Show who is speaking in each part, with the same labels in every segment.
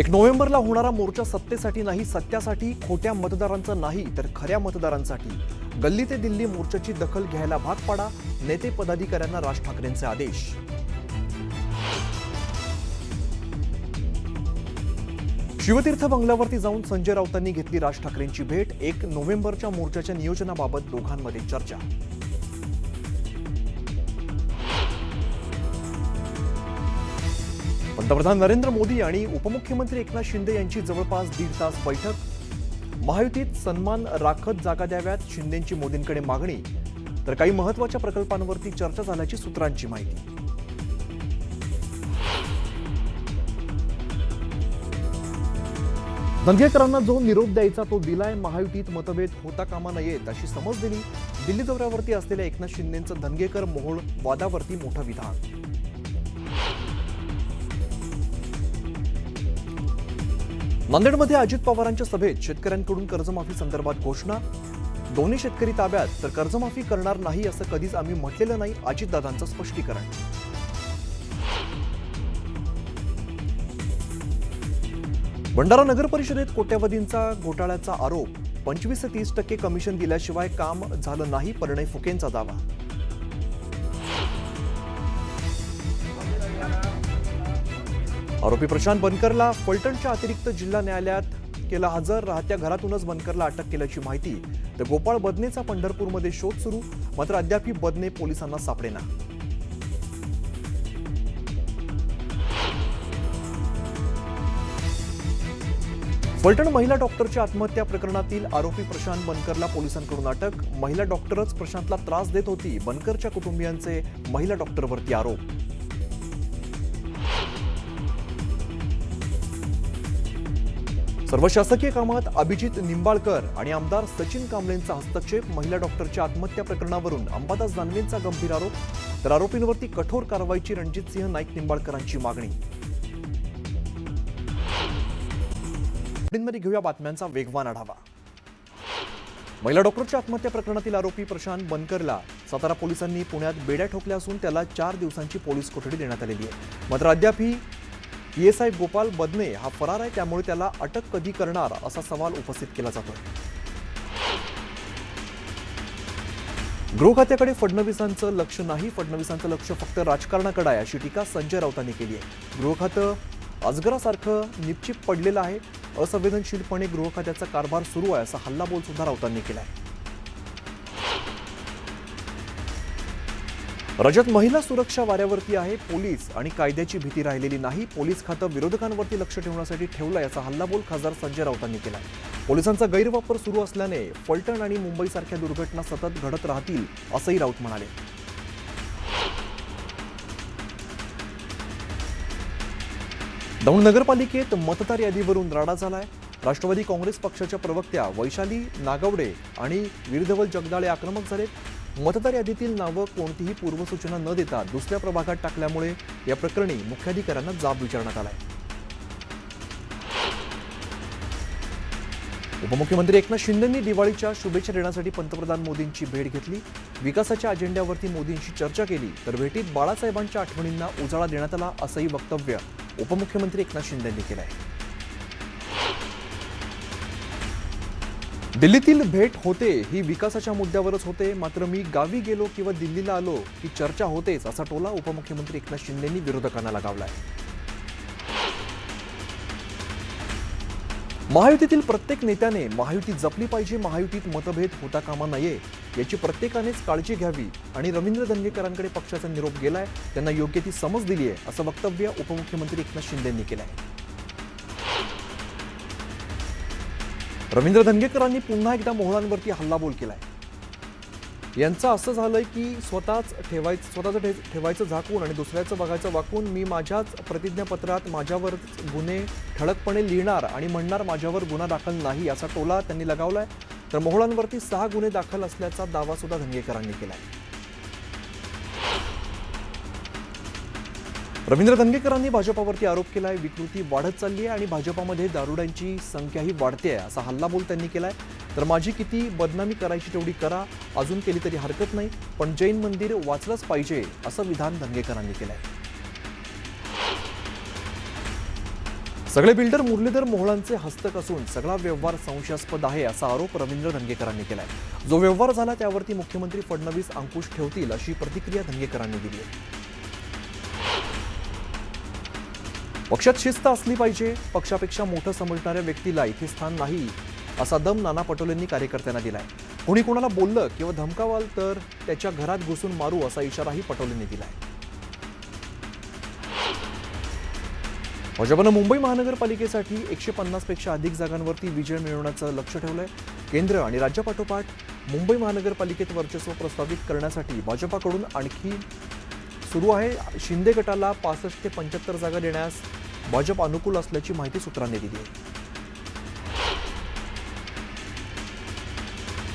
Speaker 1: एक नोव्हेंबरला होणारा मोर्चा सत्तेसाठी नाही सत्यासाठी खोट्या मतदारांचा नाही तर खऱ्या मतदारांसाठी. गल्ली ते दिल्ली मोर्चाची दखल घ्यायला भाग पाडा नेते पदाधिकाऱ्यांना राज ठाकरेंचे आदेश. शिवतीर्थ बंगल्यावरती जाऊन संजय राऊतांनी घेतली राज ठाकरेंची भेट. एक नोव्हेंबरच्या मोर्चाच्या नियोजनाबाबत दोघांमध्ये चर्चा. पंतप्रधान नरेंद्र मोदी आणि उपमुख्यमंत्री एकनाथ शिंदे यांची जवळपास दीड तास बैठक. महायुतीत सन्मान राखत जागा द्याव्यात शिंदेंची मोदींकडे मागणी. तर काही महत्त्वाच्या प्रकल्पांवरती चर्चा झाल्याची सूत्रांची माहिती. दंगेकरांना जो निरोप द्यायचा तो दिलाय महायुतीत मतभेद होता कामा नयेत अशी समज दिली. दिल्ली दौऱ्यावरती असलेल्या एकनाथ शिंदेचं धनगेकर मोहोळ वादावरती मोठं विधान. नांदेडमध्ये अजित पवारांच्या सभेत शेतकऱ्यांकडून कर्जमाफी संदर्भात घोषणा. दोन्ही शेतकरी ताब्यात तर कर्जमाफी करणार नाही असं कधीच आम्ही म्हटलेलं नाही अजितदादांचं स्पष्टीकरण. भंडारा नगर परिषदेत कोट्यावधींचा घोटाळ्याचा आरोप. पंचवीस ते तीस टक्के कमिशन दिल्याशिवाय काम झालं नाही परिणय फुकेंचा दावा. आरोपी प्रशांत बनकरला फलटणच्या अतिरिक्त जिल्हा न्यायालयात केला हजर. राहत्या घरातूनच बनकरला अटक केल्याची माहिती. तर गोपाळ बदनेचा पंढरपूरमध्ये शोध सुरू. मात्र अद्यापही बदने पोलिसांना सापडेना. फलटण महिला डॉक्टरच्या आत्महत्या प्रकरणातील आरोपी प्रशांत बनकरला पोलिसांकडून अटक. महिला डॉक्टरच प्रशांतला त्रास देत होती. बनकरच्या कुटुंबियांचे महिला डॉक्टरवरती आरोप. सर्व शासकीय कामात अभिजित निंबाळकर आणि आमदार सचिन कांबळेंचा हस्तक्षेप महिला डॉक्टरच्या आत्महत्या प्रकरणावरून अंबादास दानवेंचा गंभीर आरोप तर आरोपींवरती कठोर कारवाईची रणजित सिंह नाईक निंबाळकरांची मागणी. घेऊया बातम्यांचा वेगवान आढावा. महिला डॉक्टरच्या आत्महत्या प्रकरणातील आरोपी प्रशांत बनकरला सातारा पोलिसांनी पुण्यात बेड्या ठोकल्या असून त्याला चार दिवसांची पोलीस कोठडी देण्यात आलेली आहे. मात्र अद्यापही पीएसआय गोपाल बदने हा फरार आहे त्यामुळे त्याला अटक कधी करणार असा सवाल उपस्थित केला जातोय. गृह खात्याकडे फडणवीसांचं लक्ष नाही फडणवीसांचं लक्ष फक्त राजकारणाकडे आहे अशी टीका संजय राऊतांनी केली आहे. गृह खातं अजगरासारखं निश्चित पडलेलं आहे असंवेदनशीलपणे गृह खात्याचा कारभार सुरू आहे असा हल्लाबोल सुद्धा राऊतांनी आहे राज्यात महिला सुरक्षा वाऱ्यावरती आहे पोलीस आणि कायद्याची भीती राहिलेली नाही. पोलीस खातं विरोधकांवरती लक्ष ठेवण्यासाठी ठेवलं याचा हल्लाबोल खासदार संजय राऊतांनी केला पोलिसांचा गैरवापर सुरू असल्याने फलटण आणि मुंबईसारख्या दुर्घटना सतत घडत राहतील असंही राऊत म्हणाले. दौंड नगरपालिकेत मतदार यादीवरून राडा झालाय. राष्ट्रवादी काँग्रेस पक्षाच्या प्रवक्त्या वैशाली नागवडे आणि वीरधवल जगदाळे आक्रमक झालेत. मतदार यादीतील नावं कोणतीही पूर्वसूचना न देता दुसऱ्या प्रभागात टाकल्यामुळे या प्रकरणी मुख्याधिकाऱ्यांना जाब विचारण्यात आलाय. उपमुख्यमंत्री एकनाथ शिंदेंनी दिवाळीच्या शुभेच्छा देण्यासाठी पंतप्रधान मोदींची भेट घेतली. विकासाच्या अजेंड्यावरती मोदींशी चर्चा केली तर भेटीत बाळासाहेबांच्या आठवणींना उजाळा देण्यात आला असंही वक्तव्य उपमुख्यमंत्री एकनाथ शिंदेंनी केलं आहे दिल्लीतील भेट होते ही विकासाच्या मुद्द्यावरच होते. मात्र मी गावी गेलो किंवा दिल्लीला आलो की चर्चा होतेच असा टोला उपमुख्यमंत्री एकनाथ शिंदेंनी विरोधकांना लगावलाय. महायुतीतील प्रत्येक नेत्याने महायुती जपली पाहिजे महायुतीत मतभेद होता कामा नये याची प्रत्येकानेच काळजी घ्यावी. आणि रवींद्र धनगेकरांकडे पक्षाचा निरोप गेलाय त्यांना योग्य ती समज दिली आहे असं वक्तव्य उपमुख्यमंत्री एकनाथ शिंदेंनी केलं आहे रवींद्र धनगेकरांनी पुन्हा एकदा मोहळांवरती हल्लाबोल केला आहे यांचं असं झालंय की स्वतःच ठेवायचं स्वतःचं ठे ठेवायचं झाकून आणि दुसऱ्याचं बघायचं वाकून मी माझ्याच प्रतिज्ञापत्रात माझ्यावर गुन्हे ठळकपणे लिहिणार आणि म्हणणार माझ्यावर गुन्हा दाखल नाही असा टोला त्यांनी लगावलाय. तर मोहळांवरती सहा गुन्हे दाखल असल्याचा दावा सुद्धा धनगेकरांनी आहे रवींद्र धनगेकरांनी भाजपावरती आरोप केलाय विकृती वाढत चालली आहे आणि भाजपामध्ये दारुड्यांची संख्याही वाढते आहे असा हल्लाबोल त्यांनी केलाय. तर माझी किती बदनामी करायची तेवढी करा अजून केली तरी हरकत नाही पण जैन मंदिर वाचलंच पाहिजे असं विधान धनगेकरांनी केलंय. सगळे बिल्डर मुरलीधर मोहळांचे हस्तक असून सगळा व्यवहार संशयास्पद आहे असा आरोप रवींद्र धंगेकरांनी केलाय. जो व्यवहार झाला त्यावरती मुख्यमंत्री फडणवीस अंकुश ठेवतील अशी प्रतिक्रिया धंगेकरांनी दिली आहे. पक्षात शिस्त असली पाहिजे. पक्षापेक्षा मोठं समजणाऱ्या व्यक्तीला इथे स्थान नाही असा दम नाना पटोलेंनी कार्यकर्त्यांना दिलाय. कुणी कोणाला बोललं किंवा धमकावाल तर त्याच्या घरात घुसून मारू असा इशाराही पटोलेंनी दिलाय. भाजपनं मुंबई महानगरपालिकेसाठी एकशे पन्नासपेक्षा अधिक जागांवरती विजय मिळवण्याचं लक्ष ठेवलंय. केंद्र आणि राज्यापाठोपाठ मुंबई महानगरपालिकेत वर्चस्व प्रस्थापित करण्यासाठी भाजपाकडून आणखी सुरू आहे. शिंदे गटाला पासष्ट ते पंच्याहत्तर जागा देण्यास भाजप अनुकूल असल्याची माहिती सूत्रांनी दिली आहे.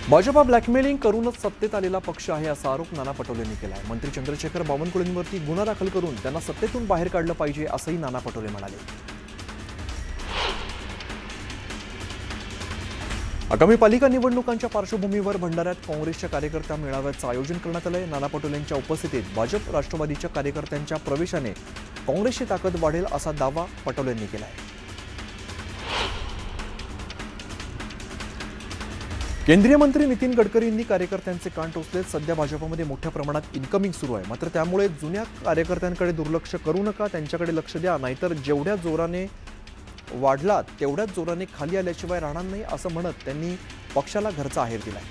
Speaker 1: भाजपा ब्लॅकमेलिंग करूनच सत्तेत आलेला पक्ष आहे असा आरोप नाना पटोलेंनी केला आहे मंत्री चंद्रशेखर बावनकुळेंवरती गुन्हा दाखल करून त्यांना सत्तेतून बाहेर काढलं पाहिजे असंही नाना पटोले म्हणाले. आगामी पालिका निवडणुकांच्या पार्श्वभूमीवर भंडाऱ्यात काँग्रेसच्या कार्यकर्त्या मेळाव्याचं आयोजन करण्यात आलंय. नाना पटोलेंच्या उपस्थितीत भाजप राष्ट्रवादीच्या कार्यकर्त्यांच्या प्रवेशाने काँग्रेसची ताकद वाढेल असा दावा पटोलेंनी केला आहे केंद्रीय मंत्री नितीन गडकरींनी कार्यकर्त्यांचे कान टोचले सध्या भाजपमध्ये मोठ्या प्रमाणात इन्कमिंग सुरू आहे. मात्र त्यामुळे जुन्या कार्यकर्त्यांकडे दुर्लक्ष करू नका. त्यांच्याकडे लक्ष द्या. नाहीतर जेवढ्या जोराने वाढलात तेवढ्याच जोराने खाली आल्याशिवाय राहणार नाही असं म्हणत त्यांनी पक्षाला घरचा आहेर दिलाय.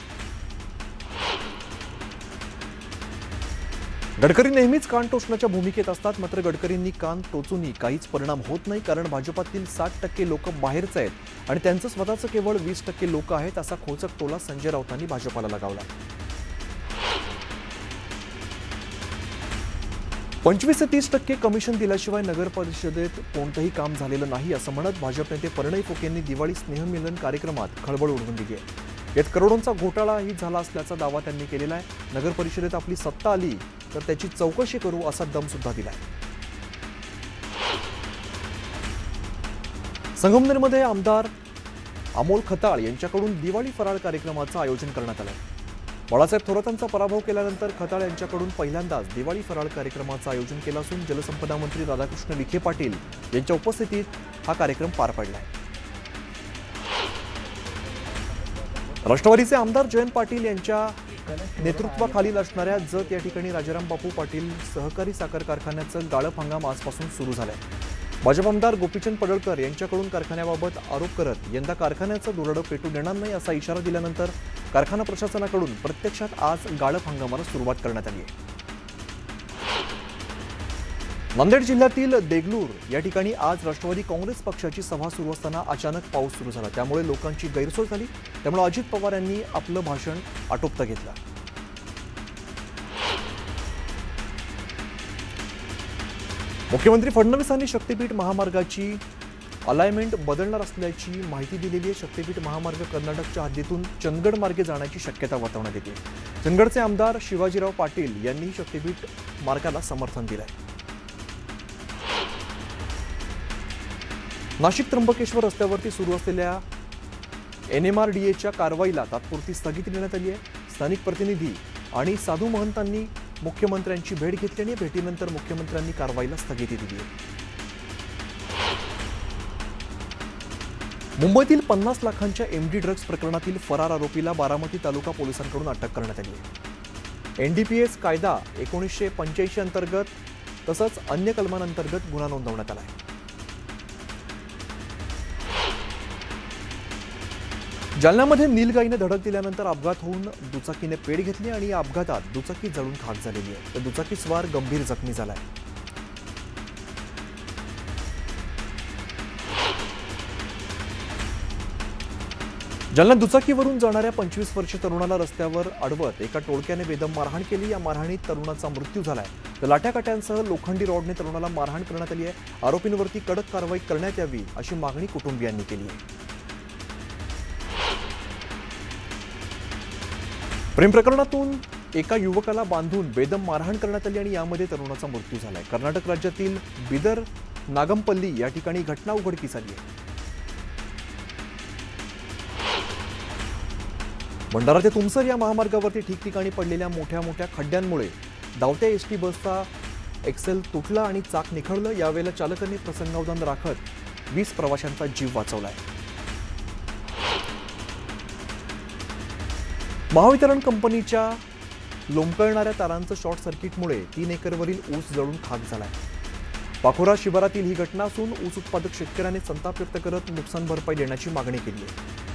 Speaker 1: गडकरी नेहमीच कान टोचण्याच्या भूमिकेत असतात मात्र गडकरींनी कान टोचूनही काहीच परिणाम होत नाही कारण भाजपातील साठ टक्के लोक बाहेरचे आहेत आणि त्यांचं स्वतःचं केवळ वीस टक्के लोक आहेत असा खोचक टोला संजय राऊतांनी भाजपाला लगावला पंचवीस ते तीस टक्के कमिशन दिल्याशिवाय नगर परिषदेत कोणतंही काम झालेलं नाही असं म्हणत भाजप नेते परिणय फुके यांनी दिवाळी स्नेहमिलन कार्यक्रमात खळबळ उडवून दिली आहे. यात करोडोंचा घोटाळाही झाला असल्याचा दावा त्यांनी केलेला आहे. नगर परिषदेत आपली सत्ता आली तर त्याची चौकशी करू असा दम सुद्धा दिलाय. संगमनेरमध्ये आमदार अमोल खताळ यांच्याकडून दिवाळी फराळ कार्यक्रमाचं आयोजन करण्यात आलं आहे बाळासाहेब थोरातांचा पराभव केल्यानंतर खताळ यांच्याकडून पहिल्यांदाच दिवाळी फराळ कार्यक्रमाचं आयोजन केलं असून जलसंपदा मंत्री राधाकृष्ण विखे पाटील यांच्या उपस्थितीत हा कार्यक्रम पार पडलाय राष्ट्रवादीचे आमदार जयंत पाटील यांच्या नेतृत्वाखालील असणाऱ्या जत या ठिकाणी राजाराम बापू पाटील सहकारी साखर कारखान्याचं गाळप हंगाम आजपासून सुरू झालंय. भाजप आमदार गोपीचंद पडळकर यांच्याकडून कारखान्याबाबत आरोप करत यंदा कारखान्याचं दुरडं पेटू देणार नाही असा इशारा दिल्यानंतर कारखाना प्रशासनाकडून प्रत्यक्षात आज गाळप हंगामाला सुरुवात करण्यात आली आहे. नांदेड जिल्ह्यातील देगलूर या ठिकाणी आज राष्ट्रवादी काँग्रेस पक्षाची सभा सुरू असताना अचानक पाऊस सुरू झाला. त्यामुळे लोकांची गैरसोय झाली. त्यामुळे अजित पवार यांनी आपलं भाषण आटोपता घेतलं. मुख्यमंत्री फडणवीसांनी शक्तीपीठ महामार्गाची अलायमेंट बदलणार असल्याची माहिती दिलेली आहे. शक्तीपीठ महामार्ग कर्नाटकच्या हद्दीतून चंदगड मार्गे जाण्याची शक्यता वर्तवण्यात येते. चंदगडचे आमदार शिवाजीराव पाटील यांनी शक्तीपीठ मार्गाला समर्थन दिलं आहे नाशिक त्र्यंबकेश्वर रस्त्यावरती सुरू असलेल्या एन एम आर डी एच्या कारवाईला तात्पुरती स्थगिती देण्यात आली आहे. स्थानिक प्रतिनिधी आणि साधू महंतांनी मुख्यमंत्र्यांची भेट घेतली आणि भेटीनंतर मुख्यमंत्र्यांनी कारवाईला स्थगिती दिली. मुंबईतील पन्नास लाखांच्या एमडी ड्रग्ज प्रकरणातील फरार आरोपीला बारामती तालुका पोलिसांकडून अटक करण्यात आली. आहे एनडीपीएस कायदा एकोणीसशे पंच्याऐंशी अंतर्गत तसंच अन्य कलमांअंतर्गत गुन्हा नोंदवण्यात आला आहे. जालन्यामध्ये नीलगाईने धडक दिल्यानंतर अपघात होऊन दुचाकीने पेड घेतली आणि या अपघातात दुचाकी जळून खाक झालेली आहे. तर दुचाकी स्वार गंभीर जखमी झालाय. जालन्यात दुचाकीवरून जाणाऱ्या पंचवीस वर्षीय तरुणाला रस्त्यावर अडवत एका टोळक्याने बेदम मारहाण केली. या मारहाणीत तरुणाचा मृत्यू झालाय. तर लाट्याकाट्यांसह लोखंडी रॉडने तरुणाला मारहाण करण्यात आली आहे. आरोपींवरती कडक कारवाई करण्यात यावी अशी मागणी कुटुंबियांनी केली आहे. प्रेम प्रकरणातून एका युवकाला बांधून बेदम मारहाण करण्यात आली आणि यामध्ये तरुणाचा मृत्यू झाला आहे कर्नाटक राज्यातील बिदर नागमपल्ली या ठिकाणी घटना उघडकीस आली आहे. भंडारा ते तुमसर या महामार्गावरती ठिकठिकाणी पडलेल्या मोठ्या मोठ्या खड्ड्यांमुळे धावत्या एस टी बसचा एक्सेल तुटला आणि चाक निखळलं. यावेळेला चालकांनी प्रसंगावधान राखत वीस प्रवाशांचा जीव वाचवला आहे महावितरण कंपनीच्या लोंबकळणाऱ्या तारांचं शॉर्ट सर्किटमुळे तीन एकरवरील ऊस जळून खाक झाला आहे पाखोरा शिवारातील ही घटना असून ऊस उत्पादक शेतकऱ्याने संताप व्यक्त करत नुकसान भरपाई देण्याची मागणी केली आहे.